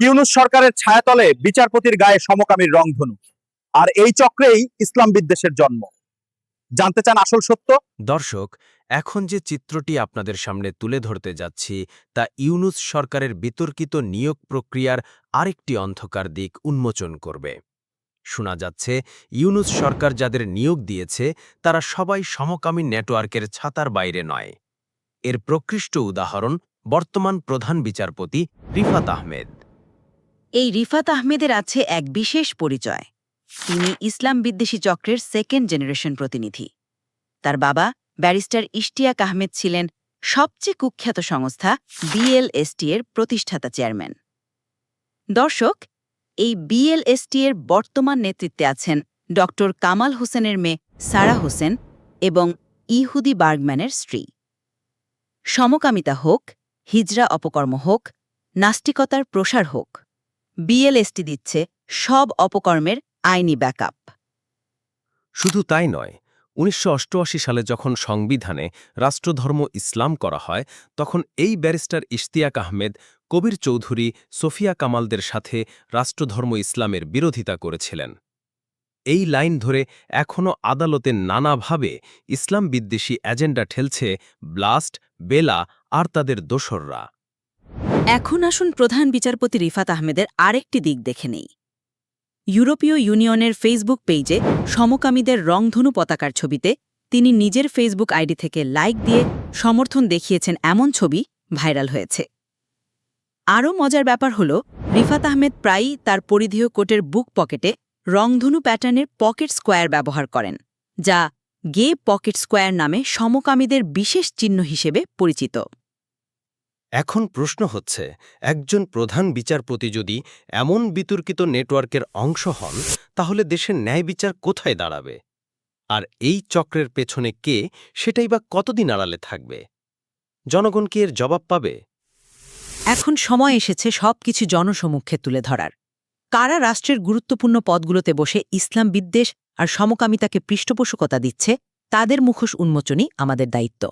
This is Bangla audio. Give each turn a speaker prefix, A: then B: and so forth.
A: ইউনুস সরকারের ছায়াতলে বিচারপতির গায়ে সমকামীর রংধনু। আর এই চক্রেই ইসলাম বিদ্বেষের জন্ম। জানতে চান আসল সত্য?
B: দর্শক, এখন যে চিত্রটি আপনাদের সামনে তুলে ধরতে যাচ্ছি, তা ইউনুস সরকারের বিতর্কিত নিয়োগ প্রক্রিয়ার আরেকটি অন্ধকার দিক উন্মোচন করবে। শোনা যাচ্ছে, ইউনুস সরকার যাদের নিয়োগ দিয়েছে, তারা সবাই সমকামী নেটওয়ার্কের ছাতার বাইরে নয়। এর প্রকৃষ্ট উদাহরণ বর্তমান প্রধান বিচারপতি রিফাত আহমেদ।
C: এই রিফাত আহমেদের আছে এক বিশেষ পরিচয়। তিনি ইসলাম বিদ্বেষী চক্রের সেকেন্ড জেনারেশন প্রতিনিধি। তার বাবা ব্যারিস্টার ইশতিয়াক আহমেদ ছিলেন সবচেয়ে কুখ্যাত সংস্থা বিএলএসটি এর প্রতিষ্ঠাতা চেয়ারম্যান। দর্শক, এই বিএলএসটি এর বর্তমান নেতৃত্বে আছেন ড কামাল হোসেনের মেয়ে সারা হোসেন এবং ইহুদি বার্গম্যানের স্ত্রী। সমকামিতা হোক হিজরা অপকর্ম হোক, নাস্তিকতার প্রসার হোক বিএলএসটি দিচ্ছে সব অপকর্মের আইনি ব্যাকআপ।
B: শুধু তাই নয়, উনিশশো সালে যখন সংবিধানে রাষ্ট্রধর্ম ইসলাম করা হয়, তখন এই ব্যারিস্টার ইশতিয়াক আহমেদ, কবির চৌধুরী সোফিয়া কামালদের সাথে রাষ্ট্রধর্ম ইসলামের বিরোধিতা করেছিলেন। এই লাইন ধরে এখনও আদালতে নানাভাবে ইসলাম বিদ্বেষী এজেন্ডা ঠেলছে ব্লাস্ট, বেলা আর তাদের দোসররা।
C: এখন আসুন প্রধান বিচারপতি রিফাত আহমেদের আরেকটি দিক দেখে নেই। ইউরোপীয় ইউনিয়নের ফেসবুক পেজে সমকামীদের রংধনু পতাকার ছবিতে তিনি নিজের ফেসবুক আইডি থেকে লাইক দিয়ে সমর্থন দেখিয়েছেন এমন ছবি ভাইরাল হয়েছে। আরও মজার ব্যাপার হল, রিফাত আহমেদ প্রায়ই তার পরিধেয় কোটের বুক পকেটে রংধনু প্যাটার্নের পকেট স্কোয়ার ব্যবহার করেন, যা গে পকেট স্কোয়ার নামে সমকামীদের বিশেষ চিহ্ন হিসেবে পরিচিত।
B: এখন প্রশ্ন হচ্ছে, একজন প্রধান বিচারপতি যদি এমন বিতর্কিত নেটওয়ার্কের অংশ হন, তাহলে দেশের ন্যায় বিচার কোথায় দাঁড়াবে? আর এই চক্রের পেছনে কে সেটাই বা কতদিন আড়ালে থাকবে? জনগণ কি এর জবাব পাবে?
C: এখন সময় এসেছে সবকিছু জনসমক্ষে তুলে ধরার। কারা রাষ্ট্রের গুরুত্বপূর্ণ পদগুলোতে বসে ইসলাম বিদ্বেষ আর সমকামিতাকে পৃষ্ঠপোষকতা দিচ্ছে, তাদের মুখোশ উন্মোচনই আমাদের দায়িত্ব।